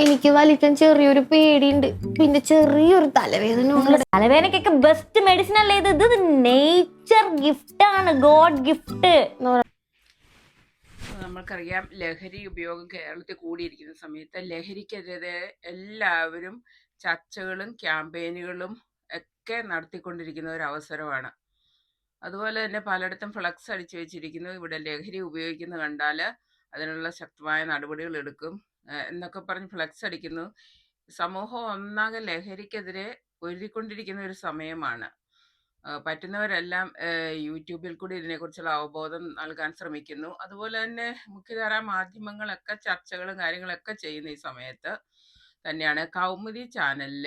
എനിക്ക് വലിക്കാൻ ചെറിയൊരു പേടിയുണ്ട്. പിന്നെ ചെറിയൊരു തലവേദന. തലവേദനക്കൊക്കെ ബെസ്റ്റ് മെഡിസിൻ അല്ലേ ഇത്? ഇത് നേച്ചർ ഗിഫ്റ്റ് ആണ്. ഗോഡ് ഗിഫ്റ്റ് നമ്മൾക്കറിയാം ലഹരി ഉപയോഗം കേരളത്തിൽ കൂടിയിരിക്കുന്ന സമയത്ത് ലഹരിക്കെതിരെ എല്ലാവരും ചർച്ചകളും ക്യാമ്പയിനുകളും ഒക്കെ നടത്തിക്കൊണ്ടിരിക്കുന്ന ഒരു അവസരമാണ്. അതുപോലെ തന്നെ പലയിടത്തും ഫ്ലക്സ് അടിച്ചു വെച്ചിരിക്കുന്നു. ഇവിടെ ലഹരി ഉപയോഗിക്കുന്നത് കണ്ടാൽ അതിനുള്ള ശക്തമായ നടപടികൾ എടുക്കും. എന്നൊക്കെ പറഞ്ഞ് ഫ്ലക്സ് അടിക്കുന്നു. സമൂഹം ഒന്നാകെ ലഹരിക്കെതിരെ ഒരുതിക്കൊണ്ടിരിക്കുന്ന ഒരു സമയമാണ്. പറ്റുന്നവരെല്ലാം യൂട്യൂബിൽ കൂടി ഇതിനെക്കുറിച്ചുള്ള അവബോധം നൽകാൻ ശ്രമിക്കുന്നു. അതുപോലെ തന്നെ മുഖ്യധാരാ മാധ്യമങ്ങളൊക്കെ ചർച്ചകളും കാര്യങ്ങളൊക്കെ ചെയ്യുന്ന ഈ സമയത്ത് തന്നെയാണ് കൗമുദി ചാനലിൽ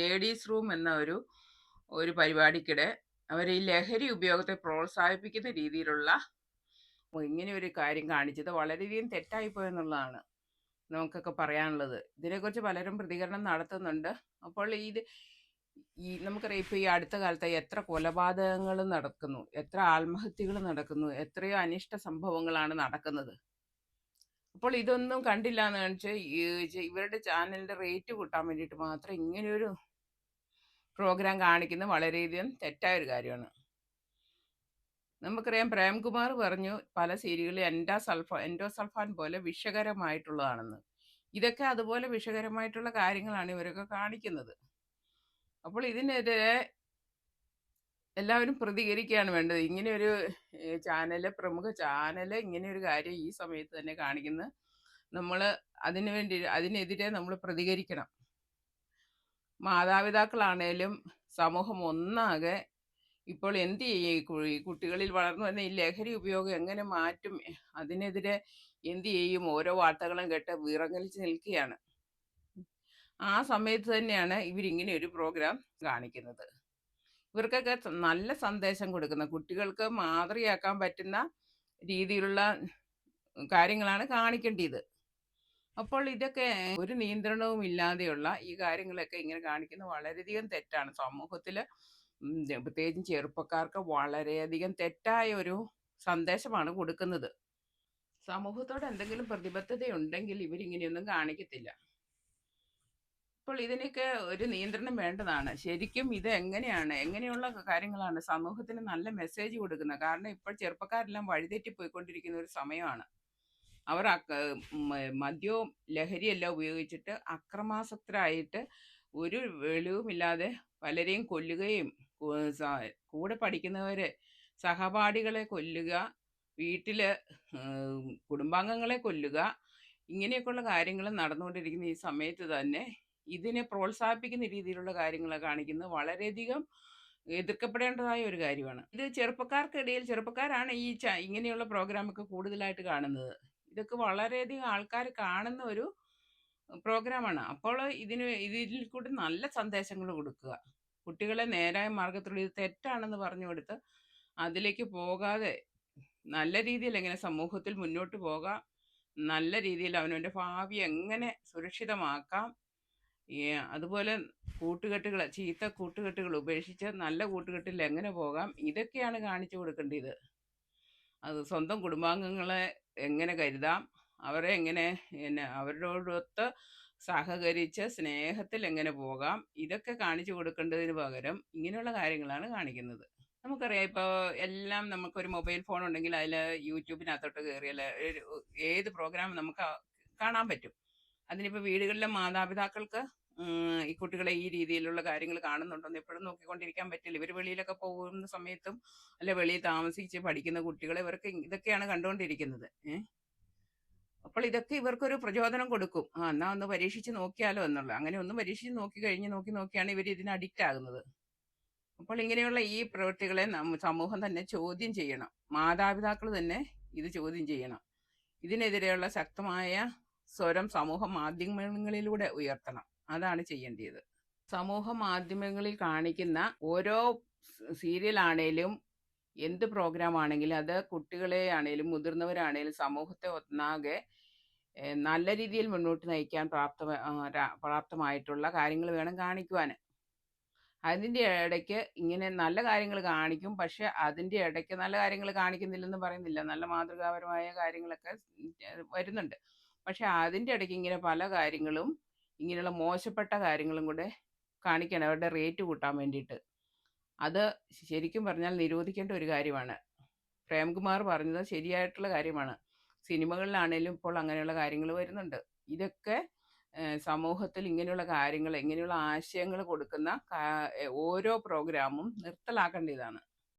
ലേഡീസ് റൂം എന്ന ഒരു ഒരു പരിപാടിക്കിടെ അവർ ഈ ലഹരി ഉപയോഗത്തെ പ്രോത്സാഹിപ്പിക്കുന്ന രീതിയിലുള്ള ഇങ്ങനെ ഒരു കാര്യം കാണിച്ചത് വളരെയധികം തെറ്റായിപ്പോയെന്നുള്ളതാണ്. നമുക്കൊക്കെ പറയാനുള്ളത്. ഇതിനെക്കുറിച്ച് പലരും പ്രതികരണം നടത്തുന്നുണ്ട്. അപ്പോൾ ഇത് ഈ നമുക്കറിയാം ഇപ്പോൾ ഈ അടുത്ത കാലത്ത് എത്ര കൊലപാതകങ്ങൾ നടക്കുന്നു എത്ര ആത്മഹത്യകൾ നടക്കുന്നു എത്രയോ അനിഷ്ട സംഭവങ്ങളാണ് നടക്കുന്നത്. അപ്പോൾ ഇതൊന്നും കണ്ടില്ല എന്ന് കാണിച്ച് ഈ ചെ- ഇവരുടെ ചാനലിന്റെ റേറ്റ് കൂട്ടാൻ വേണ്ടിയിട്ട് മാത്രം ഇങ്ങനെയൊരു പ്രോഗ്രാം കാണിക്കുന്നത് വളരെയധികം തെറ്റായ ഒരു കാര്യമാണ്. നമുക്കറിയാം പ്രേംകുമാർ പറഞ്ഞു പല സീരിയലും എൻഡാ സൾഫ എൻഡോസൾഫാൻ പോലെ വിഷകരമായിട്ടുള്ളതാണെന്ന്. ഇതൊക്കെ അതുപോലെ വിഷകരമായിട്ടുള്ള കാര്യങ്ങളാണ് ഇവരൊക്കെ കാണിക്കുന്നത്. അപ്പോൾ ഇതിനെതിരെ എല്ലാവരും പ്രതികരിക്കുകയാണ് വേണ്ടത്. ഇങ്ങനെ ഒരു ചാനൽ പ്രമുഖ ചാനൽ ഇങ്ങനെ ഒരു കാര്യം ഈ സമയത്ത് തന്നെ കാണിക്കുന്നത് നമ്മൾ അതിനു വേണ്ടി അതിനെതിരെ നമ്മൾ പ്രതികരിക്കണം. മാതാപിതാക്കളാണേലും സമൂഹം ഒന്നാകെ ഇപ്പോൾ എന്ത് ചെയ്യും? ഈ കുട്ടികളിൽ വളർന്നു വരുന്ന ഈ ലഹരി ഉപയോഗം എങ്ങനെ മാറ്റും? അതിനെതിരെ എന്ത് ചെയ്യും? ഓരോ വാർത്തകളും കേട്ട് വിറങ്ങലിച്ച് നിൽക്കുകയാണ്. ആ സമയത്ത് തന്നെയാണ് ഇവരിങ്ങനെ ഒരു പ്രോഗ്രാം കാണിക്കുന്നത്. ഇവർക്കൊക്കെ നല്ല സന്ദേശം കൊടുക്കുന്ന കുട്ടികൾക്ക് മാതൃകയാക്കാൻ പറ്റുന്ന രീതിയിലുള്ള കാര്യങ്ങളാണ് കാണിക്കേണ്ടത്. അപ്പോൾ ഇതൊക്കെ ഒരു നിയന്ത്രണവും ഇല്ലാതെയുള്ള ഈ കാര്യങ്ങളൊക്കെ ഇങ്ങനെ കാണിക്കുന്നത് വളരെയധികം തെറ്റാണ്. സമൂഹത്തിൽ പ്രത്യേകിച്ചും ചെറുപ്പക്കാർക്ക് വളരെയധികം തെറ്റായ ഒരു സന്ദേശമാണ് കൊടുക്കുന്നത്. സമൂഹത്തോട് എന്തെങ്കിലും പ്രതിബദ്ധതയുണ്ടെങ്കിൽ ഇവരിങ്ങനെയൊന്നും കാണിക്കത്തില്ല. അപ്പോൾ ഇതിനൊക്കെ ഒരു നിയന്ത്രണം വേണ്ടതാണ്. ശരിക്കും ഇത് എങ്ങനെയാണ്? എങ്ങനെയുള്ള കാര്യങ്ങളാണ് സമൂഹത്തിന് നല്ല മെസ്സേജ് കൊടുക്കുന്നത്? കാരണം ഇപ്പോൾ ചെറുപ്പക്കാരെല്ലാം വഴിതെറ്റി പോയിക്കൊണ്ടിരിക്കുന്ന ഒരു സമയമാണ്. അവർ മദ്യവും ലഹരിയെല്ലാം ഉപയോഗിച്ചിട്ട് അക്രമാസക്തരായിട്ട് ഒരു വെളിവുമില്ലാതെ പലരെയും കൊല്ലുകയും കൂടെ പഠിക്കുന്നവരെ സഹപാഠികളെ കൊല്ലുക വീട്ടിൽ കുടുംബാംഗങ്ങളെ കൊല്ലുക ഇങ്ങനെയൊക്കെയുള്ള കാര്യങ്ങൾ നടന്നുകൊണ്ടിരിക്കുന്ന ഈ സമയത്ത് തന്നെ ഇതിനെ പ്രോത്സാഹിപ്പിക്കുന്ന രീതിയിലുള്ള കാര്യങ്ങൾ കാണിക്കുന്നത് വളരെയധികം എതിർക്കപ്പെടേണ്ടതായ ഒരു കാര്യമാണ്. ഇത് ചെറുപ്പക്കാർക്കിടയിൽ ചെറുപ്പക്കാരാണ് ഈ ഇങ്ങനെയുള്ള പ്രോഗ്രാമൊക്കെ കൂടുതലായിട്ട് കാണുന്നത്. ഇതൊക്കെ വളരെയധികം ആൾക്കാർ കാണുന്ന ഒരു പ്രോഗ്രാമാണ്. അപ്പോൾ ഇതിന് ഇതിൽ കൂടി നല്ല സന്ദേശങ്ങൾ കൊടുക്കുക. കുട്ടികളെ നേരായ മാർഗത്തിലൂടെ ഇത് തെറ്റാണെന്ന് പറഞ്ഞു കൊടുത്ത് അതിലേക്ക് പോകാതെ നല്ല രീതിയിൽ എങ്ങനെ സമൂഹത്തിൽ മുന്നോട്ട് പോകാം നല്ല രീതിയിൽ അവനവന്റെ ഭാവി എങ്ങനെ സുരക്ഷിതമാക്കാം അതുപോലെ കൂട്ടുകെട്ടുകൾ ചീത്ത കൂട്ടുകെട്ടുകൾ ഉപേക്ഷിച്ച് നല്ല കൂട്ടുകെട്ടിൽ എങ്ങനെ പോകാം ഇതൊക്കെയാണ് കാണിച്ചു കൊടുക്കേണ്ടത്. അത് സ്വന്തം കുടുംബാംഗങ്ങളെ എങ്ങനെ കരുതാം അവരെ എങ്ങനെ പിന്നെ അവരോടൊത്ത് സഹകരിച്ച് സ്നേഹത്തിൽ എങ്ങനെ പോകാം? ഇതൊക്കെ കാണിച്ചു കൊടുക്കേണ്ടതിന് പകരം ഇങ്ങനെയുള്ള കാര്യങ്ങളാണ് കാണിക്കുന്നത്. നമുക്കറിയാം ഇപ്പോൾ എല്ലാം നമുക്കൊരു മൊബൈൽ ഫോൺ ഉണ്ടെങ്കിൽ അതിൽ യൂട്യൂബിനകത്തോട്ട് കയറിയാൽ ഏത് പ്രോഗ്രാം നമുക്ക് കാണാൻ പറ്റും. അതിനിപ്പോൾ വീടുകളിലെ മാതാപിതാക്കൾക്ക് ഈ കുട്ടികളെ ഈ രീതിയിലുള്ള കാര്യങ്ങൾ കാണുന്നുണ്ടെന്ന് എപ്പോഴും നോക്കിക്കൊണ്ടിരിക്കാൻ പറ്റില്ല. ഇവർ വെളിയിലൊക്കെ പോകുന്ന സമയത്തും അല്ലെ വെളിയിൽ താമസിച്ച് പഠിക്കുന്ന കുട്ടികളെ ഇവർക്ക് ഇതൊക്കെയാണ് കണ്ടുകൊണ്ടിരിക്കുന്നത്. ഏഹ് അപ്പോൾ ഇതൊക്കെ ഇവർക്കൊരു പ്രചോദനം കൊടുക്കും. ആ എന്നാ ഒന്ന് പരീക്ഷിച്ച് നോക്കിയാലോ എന്നുള്ള. അങ്ങനെ ഒന്ന് പരീക്ഷിച്ച് നോക്കി കഴിഞ്ഞ് നോക്കി നോക്കിയാണ് ഇവർ ഇതിന് അഡിക്റ്റ് ആകുന്നത്. അപ്പോൾ ഇങ്ങനെയുള്ള ഈ പ്രവൃത്തികളെ സമൂഹം തന്നെ ചോദ്യം ചെയ്യണം. മാതാപിതാക്കൾ തന്നെ ഇത് ചോദ്യം ചെയ്യണം. ഇതിനെതിരെയുള്ള ശക്തമായ സ്വരം സമൂഹ മാധ്യമങ്ങളിലൂടെ ഉയർത്തണം. അതാണ് ചെയ്യേണ്ടത് സമൂഹ മാധ്യമങ്ങളിൽ കാണിക്കുന്ന ഓരോ സീരിയൽ ആണേലും എന്ത് പ്രോഗ്രാം ആണെങ്കിലും അത് കുട്ടികളെ ആണേലും മുതിർന്നവരാണേലും സമൂഹത്തെ ഒന്നാകെ നല്ല രീതിയിൽ മുന്നോട്ട് നയിക്കാൻ പ്രാപ്ത പ്രാപ്തമായിട്ടുള്ള കാര്യങ്ങൾ വേണം കാണിക്കുവാൻ. അതിന്റെ ഇടയ്ക്ക് ഇങ്ങനെ നല്ല കാര്യങ്ങൾ കാണിക്കും പക്ഷെ അതിന്റെ ഇടയ്ക്ക് നല്ല കാര്യങ്ങൾ കാണിക്കുന്നില്ലെന്ന് പറയുന്നില്ല. നല്ല മാതൃകാപരമായ കാര്യങ്ങളൊക്കെ വരുന്നുണ്ട്. പക്ഷെ അതിന്റെ ഇടയ്ക്ക് ഇങ്ങനെ പല കാര്യങ്ങളും ഇങ്ങനെയുള്ള മോശപ്പെട്ട കാര്യങ്ങളും കൂടെ കാണിക്കണം അവരുടെ റേറ്റ് കൂട്ടാൻ വേണ്ടിയിട്ട്. അത് ശരിക്കും പറഞ്ഞാൽ നിരോധിക്കേണ്ട ഒരു കാര്യമാണ്. പ്രേംകുമാർ പറഞ്ഞത് ശരിയായിട്ടുള്ള കാര്യമാണ്. സിനിമകളിലാണേലും ഇപ്പോൾ അങ്ങനെയുള്ള കാര്യങ്ങൾ വരുന്നുണ്ട്. ഇതൊക്കെ സമൂഹത്തിൽ ഇങ്ങനെയുള്ള കാര്യങ്ങൾ ഇങ്ങനെയുള്ള ആശയങ്ങൾ കൊടുക്കുന്ന ഓരോ പ്രോഗ്രാമും നിർത്തലാക്കേണ്ടതാണ്.